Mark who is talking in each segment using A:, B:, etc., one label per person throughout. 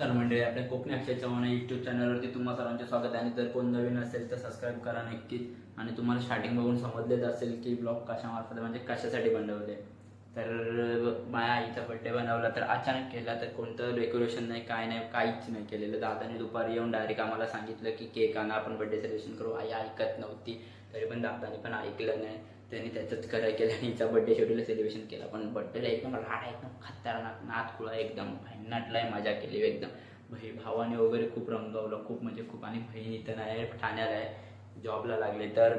A: तर मंडळी आपल्या कोकणी अक्षय चव्हाण यूट्यूब युट्यूब चॅनलवरती तुम्हा सर्वांचे स्वागत आहे. आणि जर कोण नवीन असेल तर सबस्क्राईब करा नक्कीच. आणि तुम्हाला स्टार्टिंग बघून समजलेच असेल की ब्लॉग कशामार्फत म्हणजे कशासाठी बनवले तर माझ्या आईचा बड्डे बनवला तर अचानक केला तर कोणतं डेकोरेशन नाही काय नाही काहीच नाही केलेलं. दादाने दुपारी येऊन डायरेक्ट आम्हाला सांगितलं की केक आणा आपण बड्डे सेलिब्रेशन करू. आई ऐकत नव्हती तरी पण दादाने पण ऐकलं नाही. त्यांनी त्याच्यात कराय केलं आणि हिचा बड्डे शेड्यूल सेलिब्रेशन केला. पण बड्डेला एकदम राडा एकदम खतरनाक नाथकुळा एकदम भन्नाटलाय मजा केली एकदम. भाई भावाने वगैरे खूप रंगवलं खूप म्हणजे खूप. आणि बहीण इथं नाही आहे, ठाण्याला आहे जॉबला लागले. तर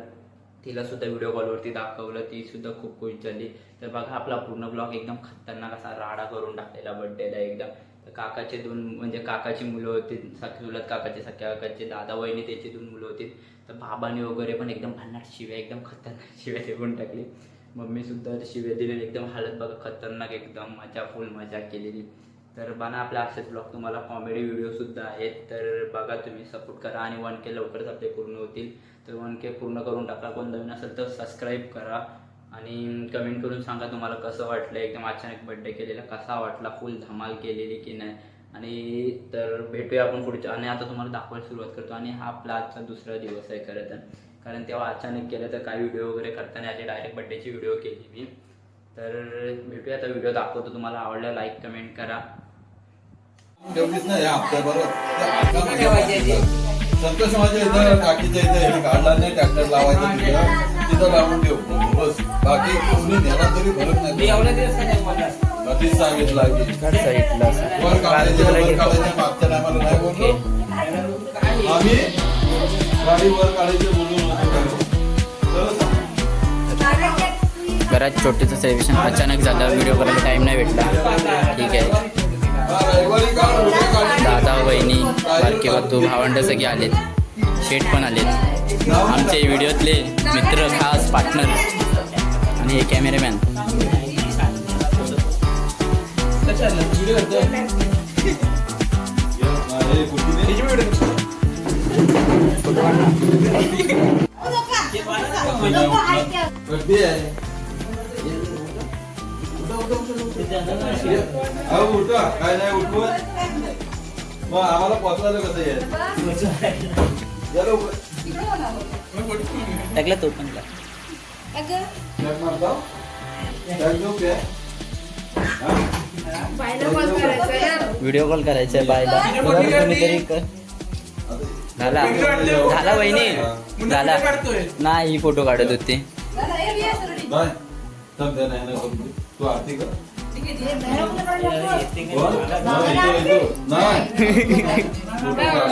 A: तिला सुद्धा व्हिडिओ कॉलवरती दाखवलं ती सुद्धा खूप खुश झाली. तर बघा आपला पूर्ण ब्लॉग एकदम खतरनाक असा राडा करून टाकलेला बड्डेला एकदम. काकाचे दोन म्हणजे काकाची मुलं होती सख्या चुलत काकाचे सख्या काकाचे दादा वहिनी त्याची दोन मुलं होती. तर बाबांनी वगैरे पण एकदम भन्नाट शिव्या एकदम खतरनाक शिव्या देऊन टाकली. मम्मी सुद्धा शिव्या दिलेली एकदम हालत बघा खतरनाक एकदम मजा फुल मजा केलेली. तर बना आपल्या असेच ब्लॉग तुम्हाला कॉमेडी व्हिडिओ सुद्धा आहेत. तर बघा तुम्ही सपोर्ट करा आणि वन के लवकरच आपले पूर्ण होतील. तर वन के पूर्ण करून टाका. कोण नवीन असेल तर सबस्क्राईब करा. आणि कमेंट करून सांगा तुम्हाला कसं वाटलं? एकदम अचानक बड्डे केलेला कसा वाटला? फुल धमाल केलेली की नाही? आणि तर भेटूया आपण पुढच्या आणि आता तुम्हाला दाखवायला सुरुवात करतो. आणि हा आपला आजचा दुसरा दिवस आहे खरं तर. कारण तेव्हा अचानक केलं तर काही व्हिडिओ वगैरे करताना आधी डायरेक्ट बड्डेची व्हिडिओ केली मी. तर भेटूया आता व्हिडिओ दाखवतो तुम्हाला. आवडला लाईक कमेंट करा.
B: संतोष माझ्या इथं इथं काढला नाही ट्रॅक्टर लावायचं तिथं. तिथं लावून ठेव बस. बाकी कोणी नेला तरी फरक नाही. कधीच सांगितलं की. वर काढायचे वर काढायचे मागच्या टायमाला नाही बोललो. आम्ही गाडी वर काढायचे तर
A: घरात छोटेचं सेलिब्रेशन अचानक झालं. व्हिडिओ करायला टाईम नाही भेटला. ठीक आहे. दादा वहिनी बारके तू भावंड सगळे आलेत. शेठ पण आलेत. आमचे व्हिडिओतले मित्र खास पार्टनर आणि हे कॅमेरामॅन.
B: काय नाही उठवत मग आम्हाला पोचवायला कसं येईल या
A: टाकला तो पण.
B: बॅग मारता? हा?
A: व्हिडिओ कॉल करायचा आहे बायला. कोणीतरी कर. झाला. झाला वहिनी. झाला. नाही फोटो काढत होती.
B: बाय. थांब द्या, नाही, नाही, करू दे. तू आरती कर. बोल. नाही, इथं, इथं. नाही. फोटो काढ.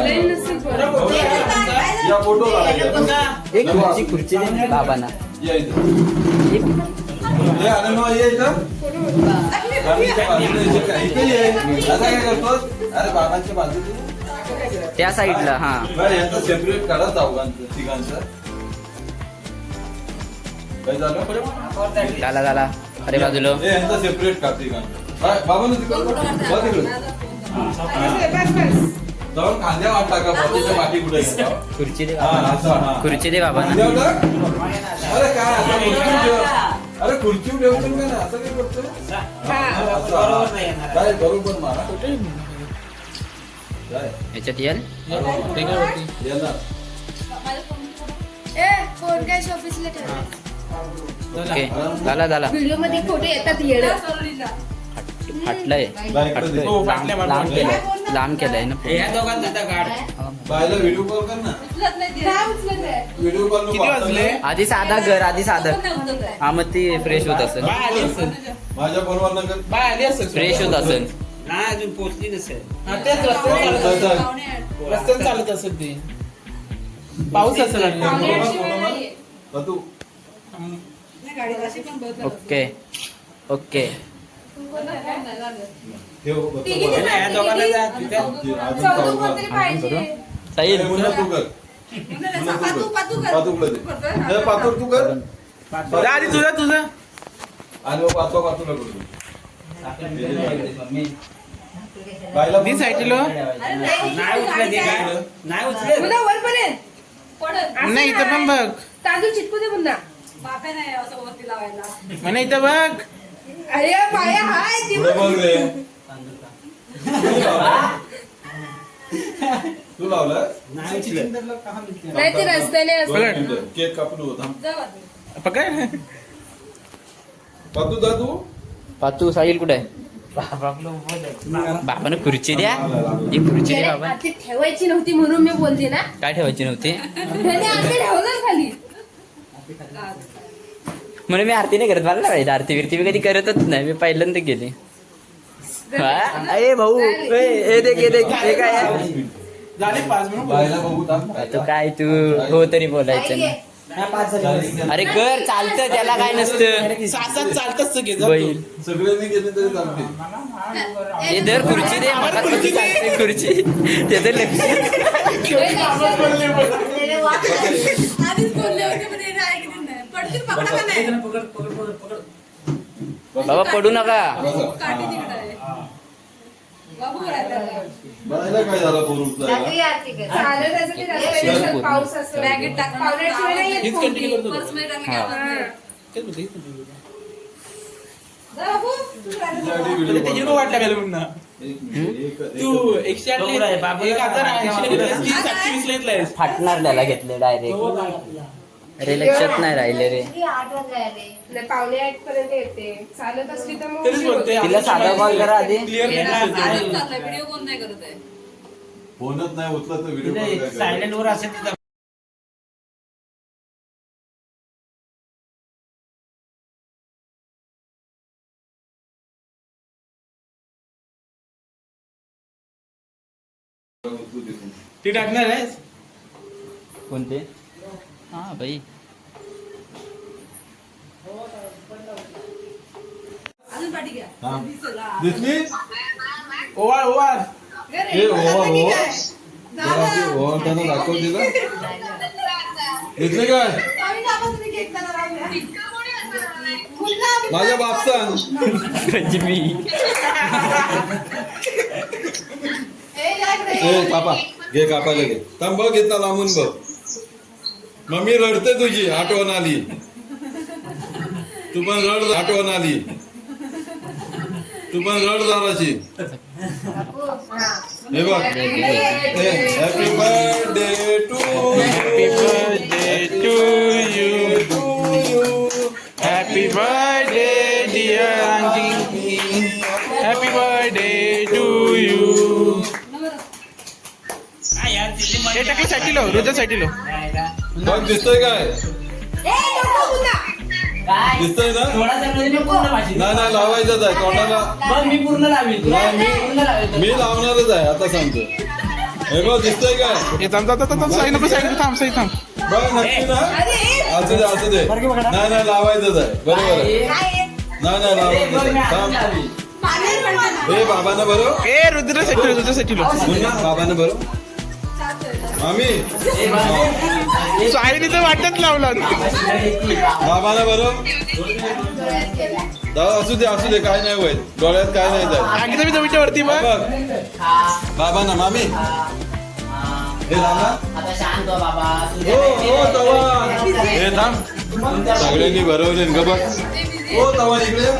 B: या फोटो काढायचा.
A: एक खुर्ची खुर्ची दे ना बाबांना.
B: या इथं. ये आनंद ये इथं. आता काय अरे बाबांच्या बाजूला.
A: त्या साईडला हा
B: बरं यांचं सेपरेट काढा चौघांचं तिघांचं? काय झालं
A: झाला झाला अरे बाजूला
B: यांचं सेपरेट काढ तिघांचं तिकडं जाऊन कांद्या वाट टाका बाकीच्या बाकी कुठे?
A: खुर्ची दे
B: हा, हा.
A: खुर्ची दे
B: टाक. अरे काय आता. अरे खुर्चीवर ठेवतो का ना असं काय करतो हा. काय बरोबर मारा. काय?
A: याच्यात येल
B: येणार.
A: ओके झाला झाला.
C: व्हिडिओमध्ये फोटो येतात येणं.
A: फाटलंय.
B: हो,
A: फाटलंय लांब लांब केलंय. लांब केलंय ना
B: बायला व्हिडिओ कॉल कर ना. व्हिडिओ कॉल नको आता.
A: आधी साधा घर आधी साधं हा मग ती फ्रेश होत असेल.
B: माझ्या बरोबर नगर
A: फ्रेश होत असेल.
D: नाही अजून पोहोचली नसेल.
E: रस्त्यात चालत असेल. ते. पाऊस असेल
B: तू
A: ओके ओके.
B: का? तू तू कर. हे पातूर तू
E: आधी तुझा तुझा.
B: आणि पाचवा
D: नाही उचलत हे नाही उचलत.
E: इथं पण. बघ.
C: तांदूळ चिटकू दे पुन्हा.
F: बापे नाही असं वरती लावायला.
E: म्हणे इथं बघ.
C: अरे पाया हाय ती
B: पुढे बघ रे. तू लावलाय
D: नाही
C: ते रस्त्याने
B: मिनिटं. केक कापून होता
F: जाऊ आता.
E: पकड
B: पातू
A: साहिल कुठे आहे? बाबानं खुर्ची द्या. ही खुर्ची द्या बाबा.
C: ठेवायची नव्हती म्हणून मी बोलते ना.
A: काय ठेवायची नव्हती?
C: त्याने ठेवलं खाली.
A: म्हणून मी आरती नाही करत. मला नाही माहिती आरती बिरती मी कधी करतच नाही. मी पहिल्यांदा गेले अरे भाऊ ए, देख ए देख हे काय आहे?
E: झाले. पाच मिनिट.
B: बायला बघू थांब.
A: तू काय तू हो तरी बोलायचं नाही. अरे कर चालतं त्याला काय नसतं.
E: चालतच तू.
A: बैल.
B: सगळ्यांनी तरी चालते.
A: हे दर खुर्ची दे मला कशी चालते खुर्ची. त्याचं लक्ष.
F: आधीच बोलले होते पण हे नाही. नाही. पकडा?
A: बाबा पडू नका
B: बसा.
F: काठी तिकडं आहे. बाबू राहतात.
B: बायला काय झालं पोरून
C: चालत असं ते रस्त्याने असं पाऊस असं
F: बॅगेत टाक.
C: पावण्याशिवाय नाही येत
E: हीच
C: कोणी.
E: कंटिन्यू करतो तो.
F: पर्समध्ये टाकलं काय होत नाही.
E: तेच बोलते, हेच बोलते.
F: जा बाबू, तू राहते.
B: तुझ्यासाठी
E: तुला
B: व्हिडिओ
E: त्याची नको वाट लागायला पुन्हा
B: एक मिनिट, एक- एक-
E: तू एकशे आठ
D: बघू रे, बाबू
E: एक हजार
D: रे,
E: ऐंशी ला घेतलायस की सातशे वीस ला घेतलायस
A: फाटणार त्याला घेतले डायरेक्ट अरे लक्षात नाही राहिले रे.
C: नाही, पावणे आठ पर्यंत येते. चालत असली तर मग
E: तरीच
C: उशीर
E: बोलते
C: होतो.
A: तिला साधा call करा आधी.
F: व्हिडिओ कोण नाही करत आहे?
B: फोनच नाही उचलत तर व्हिडिओ कॉल काय करायचं?
D: सायलेंट वर असेल तिथं.
B: उचलू दे तू.
E: टाकणार आहेस?
A: कोणते? हा भाई
B: हा.
F: दिसेल, हा.
E: ओवाळ ओवाळ.
B: ओवा ओवा त्यांना दाखव दिलं. दिसले काय. माझ्या बाप सांग
A: म्हणजे मी.
F: ए
B: कापा. घे कापायला घे. थांब बघ घेतला लांबून बघ. मम्मी रडते तुझी आठवण आली. तू पण रड आठवण आली. तू पण रड जराशी. हे बघ. Happy birthday to
E: happy birthday to you happy birthday dear aunty happy birthday to you हे साठी लो रुजा साठी लो.
B: बघ दिसतोय काय? दिसतोय ना? नाही नाही लावायचंच आहे तोंडाला.
A: मी पूर्ण लावीन
B: नाही, मी-
A: पूर्ण लावीन
B: मी लावणारच आहे आता सांगतो. हे बघ दिसतोय काय?
E: हे थांब थांब थांब साई नको साई नको थांब साई थांब.
B: बघ नक्की ना? असू दे असू दे. नाही नाही लावायचंच आहे. बरोबर आहे नाही. नाही लावायचंच आहे. थांब. ए बाबांना बरो.
E: ए रुद्रसाठी रुद्रसाठी लो
B: बाबांना बरो. मामी.
E: साईने तर वाटत लावला.
B: बाबांना बरो. दादा असू दे असू दे काय नाही होईल डोळ्यात काय नाही
E: तर मी जमीच्या वरती बघ.
B: बघ बाबांना मामी. हे
A: हो बाबा
B: हो हो हे थांब. सगळ्यांनी भरवले ग बघ. हो तवा इकडे.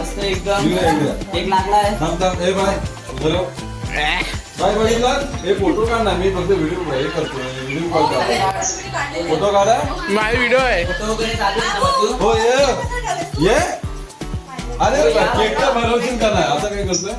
B: थांब थांब. ए बाय बरो. बाय बघितला हे फोटो काढ ना मी फक्त व्हिडिओ हे करतो व्हिडिओ कॉल करतो फोटो काढा.
E: माझा व्हिडिओ आहे.
B: हो ये. ये. अरे केक तर भरवशील का नाही? आता काय करतोय?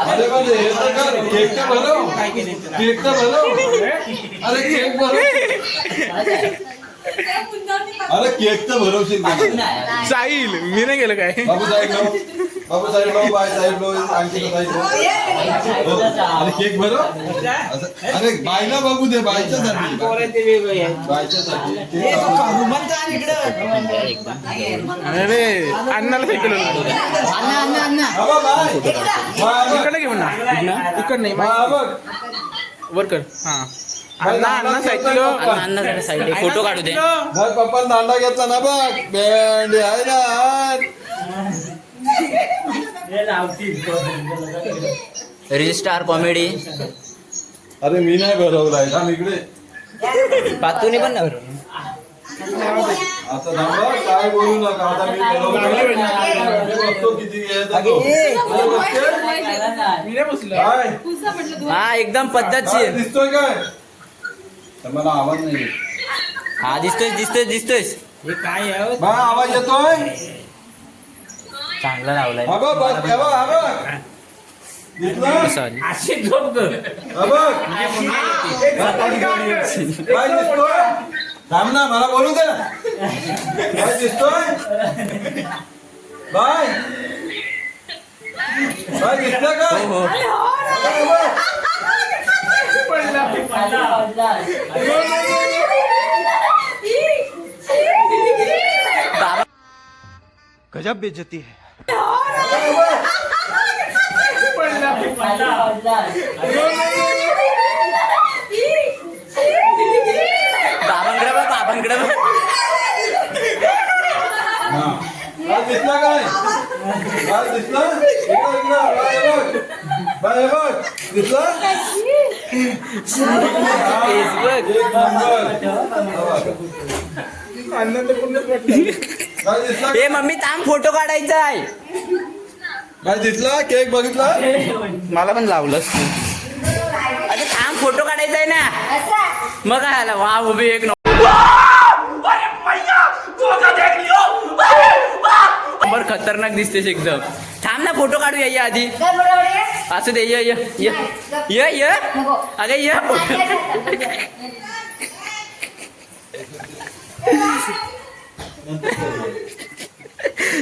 B: अरे हे कर केक तर भरव केक तर भरव अरे केक
F: मुद्द्यावरती
B: अरे केक तर भरवशील?
E: साईल मी नाही गेलं काय?
B: बाबू साहेब लो बाबू साहेब लो बाय साहेब आणखी अरे केक भरव अरे बायला बघू. दे बायच्या साठी
E: अरे अण्णाला सायकल. इकडे घेऊन ना इकडे नाही. वर कर. हा. अण्णा अण्णा साईडला
A: अण्णा साईड फोटो काढू दे.
B: बघ पप्पा दांडा घेतला ना बघ. बँड आहे ना. हात.
A: Reel star comedy.
B: अरे मी नाही भरवलाय. थांब इकडे.
A: पातूने पण नाही
B: आता थांबा काय बोलू नका. आता मी बघतो किती घ्यायचा तो. अरे बघते?
E: मी नाही बसलो
B: काय.
A: हा एकदम
B: काय
A: पद्धतशीर
B: दिसतोय काय? तर मला आवाज नाही येत.
A: हा दिसतोय दिसतोय दिसतोय
D: हे काय आहे हो?
B: बा आवाज येतोय?
A: चांगला लावलाय.
B: हा बघ बघ हे बघ, हा बघ. दिसलं?
A: सॉरी
D: अशी झोप ग
B: हा बघ. काय दिसतोय? थांब ना मला बोलू दे काय दिसतोय? बाय. काय दिसतंय काय काय बघ? काय बघ?
A: बाबांकडे बघ बाबांकडे बघ
B: हा. काय दिसलं काय काय दिसलं. बाय, बघ. दिसलं? हा.
A: मम्मी थांब फोटो काढायचा आहे.
B: काय दिसला? केक बघितला?
A: मला पण लावलंस अरे थांब फोटो काढायचा आहे ना. मग आला वा उभी एक नंबर खतरनाक दिसतेस एकदम. थांब ना फोटो काढूया या आधी. असू दे ये ये ये. अगे ये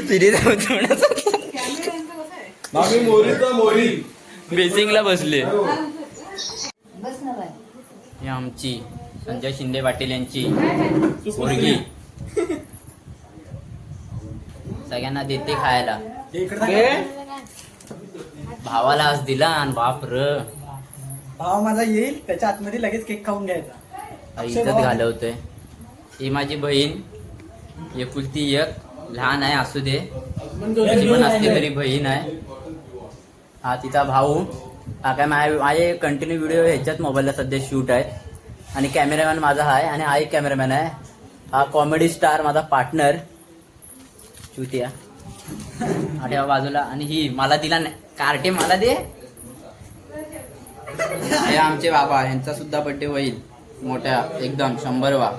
A: तिथे बेसिंगला बसले. ही. आमची संजय शिंदे पाटील यांची पोरगी सगळ्यांना देते खायला. भावाला आज दिला आणि बाप र.
G: भाव माझा येईल त्याच्या आतमध्ये लगेच केक खाऊन घ्यायचा.
A: इज्जत घालवतोय. ही माझी बहीण. एकुलती एक. लहान आहे असू दे. पण असते तरी बहीण आहे. हा तिचा भाऊ. हा काय माझे माझे कंटिन्यू व्हिडिओ ह्याच्याच मोबाईलला सध्या शूट आहे. आणि कॅमेरामॅन माझा आहे आणि हा एक कॅमेरामॅन आहे. हा कॉमेडी स्टार माझा पार्टनर चुतिया आठव्या बाजूला. आणि ही मला दिला नाही. कार्टे मला दे. आमचे बाबा यांचा सुद्धा बड्डे होईल. मोठ्या एकदम शंभरवा.